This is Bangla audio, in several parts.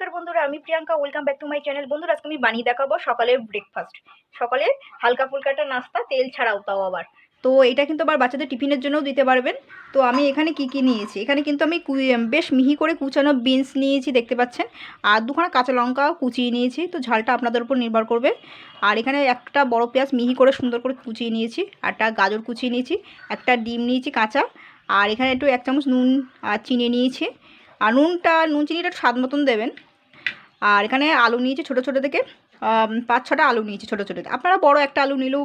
নমস্কার বন্ধুরা, আমি Priyanka welcome back to my channel বন্ধুরা, আজকে আমি বানিয়ে দেখাবো সকালের ব্রেকফাস্ট সকালে হালকা ফুলকাটা নাস্তা, তেল ছাড়াও তাও আবার। তো এটা কিন্তু আবার বাচ্চাদের টিফিনের জন্যও দিতে পারবেন। তো আমি এখানে কি কি নিয়েছি? এখানে কিন্তু আমি বেশ মিহি করে কুচানো বিনস নিয়েছি, দেখতে পাচ্ছেন। আর দুখানা কাঁচা লঙ্কা কুচিয়ে নিয়েছি। তো ঝালটা আপনাদের উপর নির্ভর করবে। আর এখানে একটা বড় পেঁয়াজ মিহি করে সুন্দর করে কুচিয়ে নিয়েছি। একটা গাজর কুচিয়ে নিয়েছি, একটা ডিম নিয়েছি কাঁচা। আর এখানে একটু এক চামচ নুন, আর চিনি নিয়েছি। আর নুনটা, নুন, চিনিটা স্বাদ মতন দেবেন। আর এখানে আলু নিয়েছি ছোটো ছোটো থেকে পাঁচ ছটা আলু নিয়েছি ছোটো ছোটো আপনারা বড় একটা আলু নিলেও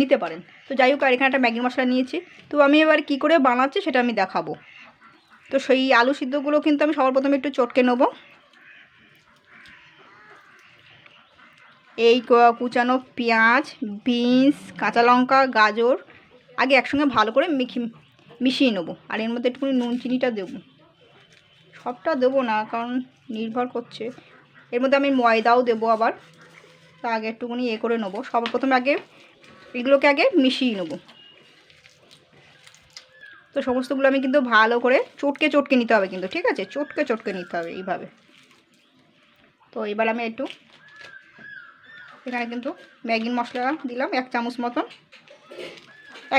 নিতে পারেন। তো যাই হোক, আর এখানে একটা ম্যাগি মশলা নিয়েছি। তো আমি এবার কি করে বানাচ্ছি সেটা আমি দেখাবো। তো সেই আলু সিদ্ধগুলো কিন্তু আমি সবার প্রথমে একটু চটকে নেব। এই কুচানো পেঁয়াজ, বিনস, কাঁচা লঙ্কা, গাজর, আগে একসঙ্গে ভালো করে মিখি মিশিয়ে নেব। আর এর মধ্যে একটুখানি নুন, চিনিটা দেবো। সবটা দেবো না, কারণ নির্ভর করছে। এর মধ্যে আমি ময়দাও দেবো আবার। তা আগে একটুখানি এ করে নেব। সবার প্রথমে আগে এগুলোকে আগে মিশিয়ে নেব। তো সমস্তগুলো আমি কিন্তু ভালো করে চটকে চটকে নিতে হবে কিন্তু, ঠিক আছে? চটকে চটকে নিতে হবে এইভাবে। তো এবার আমি একটু এখানে কিন্তু ম্যাগির মশলা দিলাম, এক চামচ মতন।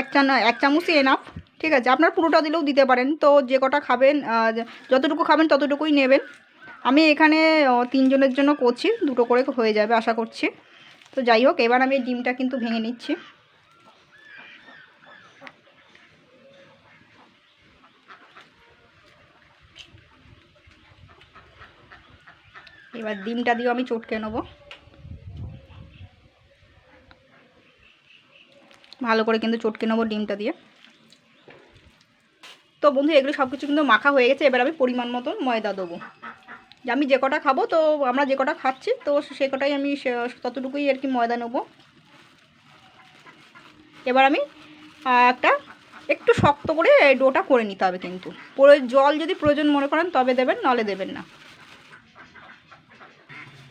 এক চা এক চামচই এনাফ ঠিক আছে? আপনার পুরোটা দিলেও দিতে পারেন। তো যে কটা খাবেন যতটুকু খাবেন ততটুকুই নেবেন। আমি এখানে তিনজনের জন্য করছি, দুটো করে হয়ে যাবে আশা করছি। তো যাই হোক, এবার আমি ডিমটা কিন্তু ভেঙে নিচ্ছি। এবার ডিমটা দিয়েও আমি চটকে নেব। ভালো করে কিন্তু চটকে নেব ডিমটা দিয়ে। তো বন্ধু, এগুলো সব কিছু কিন্তু মাখা হয়ে গেছে, এবার আমি পরিমাণ মতন ময়দা দেবো। যে আমি যে কটা খাব, তো আমরা যে কটা খাচ্ছি, তো সে কটাই আমি ততটুকুই আর কি ময়দা নেব। এবার আমি একটা একটু শক্ত করে ডোটা করে নিতে হবে কিন্তু। পরে জল যদি প্রয়োজন মনে করেন, তবে দেবেন, নলে দেবেন না।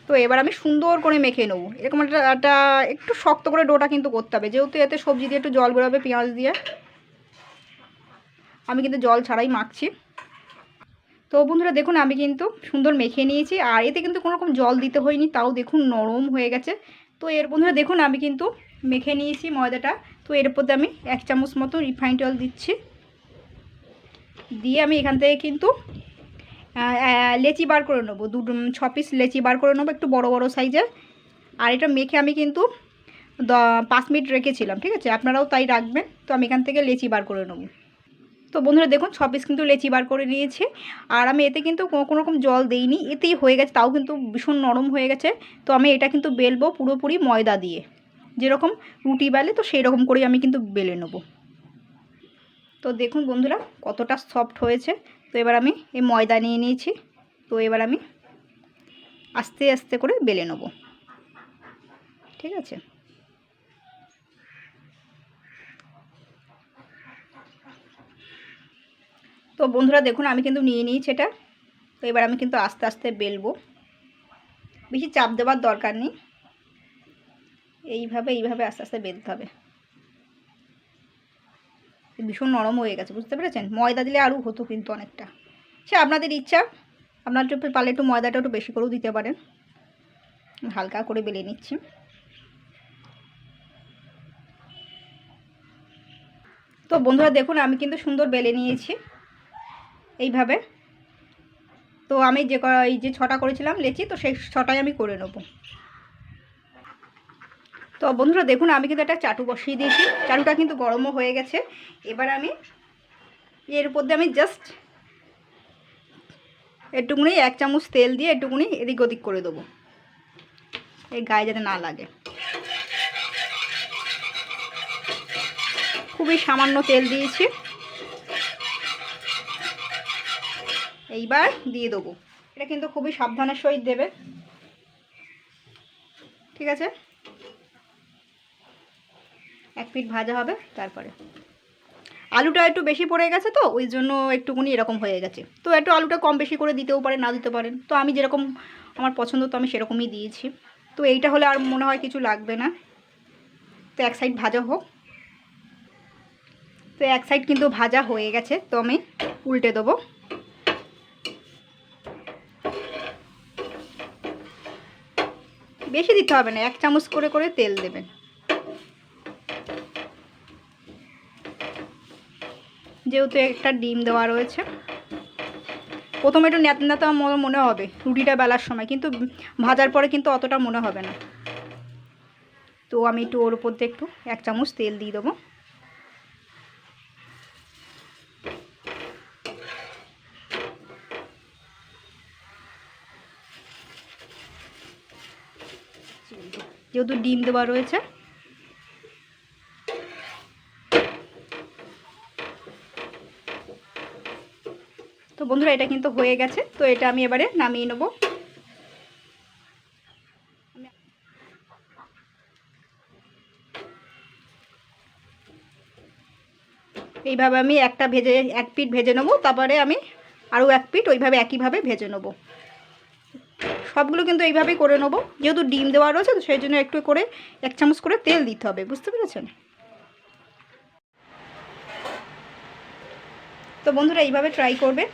তো এবার আমি সুন্দর করে মেখে নেব। এরকম একটা একটা একটু শক্ত করে ডোটা কিন্তু করতে হবে। যেহেতু এতে সবজি দিয়ে একটু জল বেরোবে, পেঁয়াজ দিয়ে। আমি কিন্তু জল ছাড়াই মাখছি। তো বন্ধুরা দেখুন আমি কিন্তু সুন্দর মেখে নিয়েছি। আর এতে কিন্তু কোনো রকম জল দিতে হয়নি তাও দেখুন নরম হয়ে গেছে। তো এর বন্ধুরা দেখুন আমি কিন্তু মেখে নিয়েছি ময়দাটা। তো এর মধ্যে আমি এক চামচ মতো রিফাইন্ড অয়েল দিচ্ছি। দিয়ে আমি এখান থেকে কিন্তু লেচি বার করে নেব। উম, ছ পিস লেচি বার করে নেব একটু বড় বড় সাইজের আর এটা মেখে আমি কিন্তু দ- পাঁচ মিনিট রেখেছিলাম ঠিক আছে? আপনারাও তাই রাখবেন। তো আমি এখান থেকে লেচি বার করে নেব। তো বন্ধুরা দেখুন ছ পিস কিন্তু লেচি বার করে নিয়েছি। আর আমি এতে কিন্তু কোনো রকম জল দেইনি, এতেই হয়ে গেছে, তাও কিন্তু ভীষণ নরম হয়ে গেছে। তো আমি এটা কিন্তু বেলবো পুরোপুরি ময়দা দিয়ে। যেরকম রুটি বেলে, তো সেই রকম করেই আমি কিন্তু বেলে নেব। তো দেখুন বন্ধুরা, কতটা সফট হয়েছে। তো এবার আমি এই ময়দা নিয়ে নিয়েছি। তো এবার আমি আস্তে আস্তে করে বেলে নেব। ঠিক আছে? তো বন্ধুরা দেখুন, আমি কিন্তু নিয়ে নিয়েছি এটা। তো এবার আমি কিন্তু আস্তে আস্তে বেলবো। বেশি চাপ দেওয়ার দরকার নেই। এইভাবে এইভাবে আস্তে আস্তে বেলতে হবে। ভীষণ নরম হয়ে গেছে, বুঝতে পেরেছেন? ময়দা দিলে আরও হতো কিন্তু অনেকটা। সে আপনাদের ইচ্ছা। আপনার একটু পারলে একটু ময়দাটা একটু বেশি করেও দিতে পারেন। হালকা করে বেলে নিচ্ছি। তো বন্ধুরা দেখুন, আমি কিন্তু সুন্দর বেলে নিয়েছি। এইভাবে। তো আমি যে এই যে ছটা করেছিলাম লেচি, তো সেই ছটাই আমি করে নেব। তো বন্ধুরা, দেখুন, আমি কিন্তু একটা চাটু বসিয়ে দিয়েছি। চাটুটা কিন্তু গরমও হয়ে গেছে। এবার আমি এর উপর দিয়ে আমি জাস্ট একটুকুনি এক চামচ তেল দিয়ে একটুকুনি এদিক ওদিক করে দেবো। এই গায়ে যাতে না লাগে। খুবই সামান্য তেল দিয়েছি। এইবার দিয়ে দেবো। এটা কিন্তু খুবই সাবধানের সহিত দেবে। ঠিক আছে? এক পিঠ ভাজা হবে, তারপরে। আলুটা একটু বেশি পড়ে গেছে তো, ওই জন্য একটুকুনি এরকম হয়ে গেছে। তো একটু আলুটা কম বেশি করে দিতেও পারেন, না দিতে পারেন। তো আমি যেরকম আমার পছন্দ, তো আমি সেরকমই দিয়েছি। তো এইটা হলে আর মনে হয় কিছু লাগবে না। তো এক সাইড ভাজা হোক। তো এক সাইড কিন্তু ভাজা হয়ে গেছে, তো আমি উল্টে দেবো। বেশি দিতে হবে না, এক চামচ করে করে তেল দেবেন। যেহেতু একটা ডিম দেওয়া রয়েছে, প্রথমে একটু ন্যাত ন্যাতা মনে হবে, রুটিটা বেলার সময়, কিন্তু ভাজার পরে কিন্তু অতটা মনে হবে না। তো আমি একটু ওর উপর দিয়ে একটু, এক চামচ তেল দিয়ে দেবো। যেহেতু ডিম দেওয়া রয়েছে। তো বন্ধুরা, এটা কিন্তু হয়ে গেছে। তো এটা আমি এবারে নামিয়ে নেব। এইভাবে আমি একটা ভেজে, এক পিঠ ভেজে নেব। তারপরে আমি আরও এক পিঠ ওইভাবে একইভাবে ভেজে নেব। সবগুলো কিন্তু এইভাবেই করে নেব। যেহেতু ডিম দেওয়া রয়েছে, তো সেই জন্য একটু করে এক চামচ করে তেল দিতে হবে, বুঝতে পেরেছেন? তো বন্ধুরা, এইভাবে ট্রাই করবে